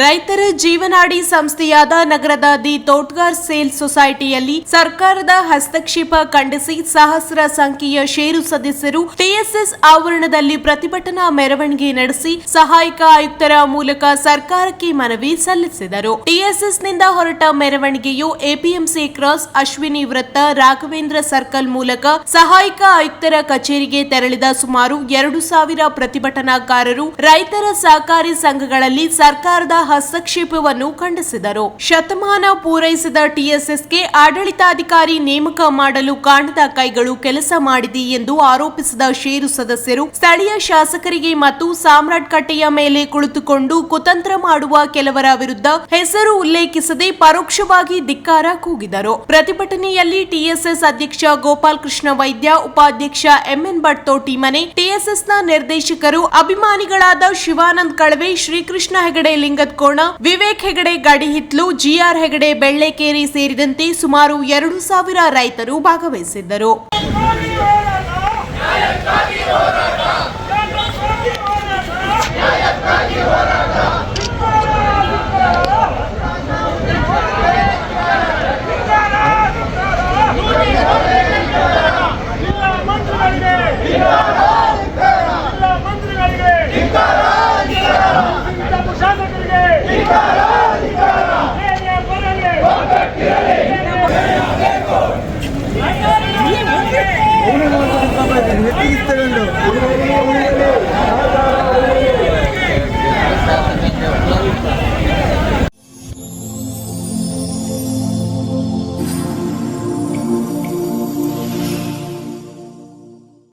ರೈತರ ಜೀವನಾಡಿ ಸಂಸ್ಥೆಯಾದ ನಗರದ ದಿ ತೋಟ್ಗಾರ್ ಸೇಲ್ ಸೊಸೈಟಿಯಲ್ಲಿ ಸರ್ಕಾರದ ಹಸ್ತಕ್ಷೇಪ ಖಂಡಿಸಿ ಸಹಸ್ರ ಸಂಖ್ಯೆಯ ಷೇರು ಸದಸ್ಯರು ಟಿಎಸ್ಎಸ್ ಆವರಣದಲ್ಲಿ ಪ್ರತಿಭಟನಾ ಮೆರವಣಿಗೆ ನಡೆಸಿ ಸಹಾಯಕ ಆಯುಕ್ತರ ಮೂಲಕ ಸರ್ಕಾರಕ್ಕೆ ಮನವಿ ಸಲ್ಲಿಸಿದರು. ಟಿಎಸ್ಎಸ್ನಿಂದ ಹೊರಟ ಮೆರವಣಿಗೆಯು ಎಪಿಎಂಸಿ ಕ್ರಾಸ್ ಅಶ್ವಿನಿ ವೃತ್ತ ರಾಘವೇಂದ್ರ ಸರ್ಕಲ್ ಮೂಲಕ ಸಹಾಯಕ ಆಯುಕ್ತರ ಕಚೇರಿಗೆ ತೆರಳಿದ ಸುಮಾರು ಎರಡು ಸಾವಿರ ಪ್ರತಿಭಟನಾಕಾರರು ರೈತರ ಸಹಕಾರಿ ಸಂಘಗಳಲ್ಲಿ ಸರ್ಕಾರದ ಹಸ್ತಕ್ಷೇಪವನ್ನು ಖಂಡಿಸಿದರು. ಶತಮಾನ ಪೂರೈಸಿದ ಟಿಎಸ್ಎಸ್ಗೆ ಆಡಳಿತಾಧಿಕಾರಿ ನೇಮಕ ಮಾಡಲು ಕಾಣದ ಕೈಗಳು ಕೆಲಸ ಮಾಡಿದೆ ಎಂದು ಆರೋಪಿಸಿದ ಷೇರು ಸದಸ್ಯರು ಸ್ಥಳೀಯ ಶಾಸಕರಿಗೆ ಮತ್ತು ಸಾಮ್ರಾಟ್ ಕಟ್ಟೆಯ ಮೇಲೆ ಕುಳಿತುಕೊಂಡು ಕುತಂತ್ರ ಮಾಡುವ ಕೆಲವರ ವಿರುದ್ಧ ಹೆಸರು ಉಲ್ಲೇಖಿಸದೆ ಪರೋಕ್ಷವಾಗಿ ಧಿಕ್ಕಾರ ಕೂಗಿದರು. ಪ್ರತಿಭಟನೆಯಲ್ಲಿ ಟಿಎಸ್ಎಸ್ ಅಧ್ಯಕ್ಷ ಗೋಪಾಲ್ ಕೃಷ್ಣ ವೈದ್ಯ, ಉಪಾಧ್ಯಕ್ಷ ಎಂಎನ್ ಭಟ್ ತೋಟಿಮನೆ ಟಿಎಸ್ಎಸ್ನ ನಿರ್ದೇಶಕರು, ಅಭಿಮಾನಿಗಳಾದ ಶಿವಾನಂದ್ ಕಳವೆ, ಶ್ರೀಕೃಷ್ಣ ಹೆಗಡೆ ಕೋಣ ವಿವೇಕ್ ಹೆಗಡೆ, ಗಾಡಿ ಹಿತ್ಲು ಜಿ ಆರ್ ಹೆಗಡೆ, ಬೆಳ್ಳೆಕೇರಿ ಸೇರಿದಂತೆ ಸುಮಾರು ಎರಡು ಸಾವಿರ ರೈತರು ಭಾಗವಹಿಸಿದ್ದರು. వ్యక్తికి ఇస్తాడు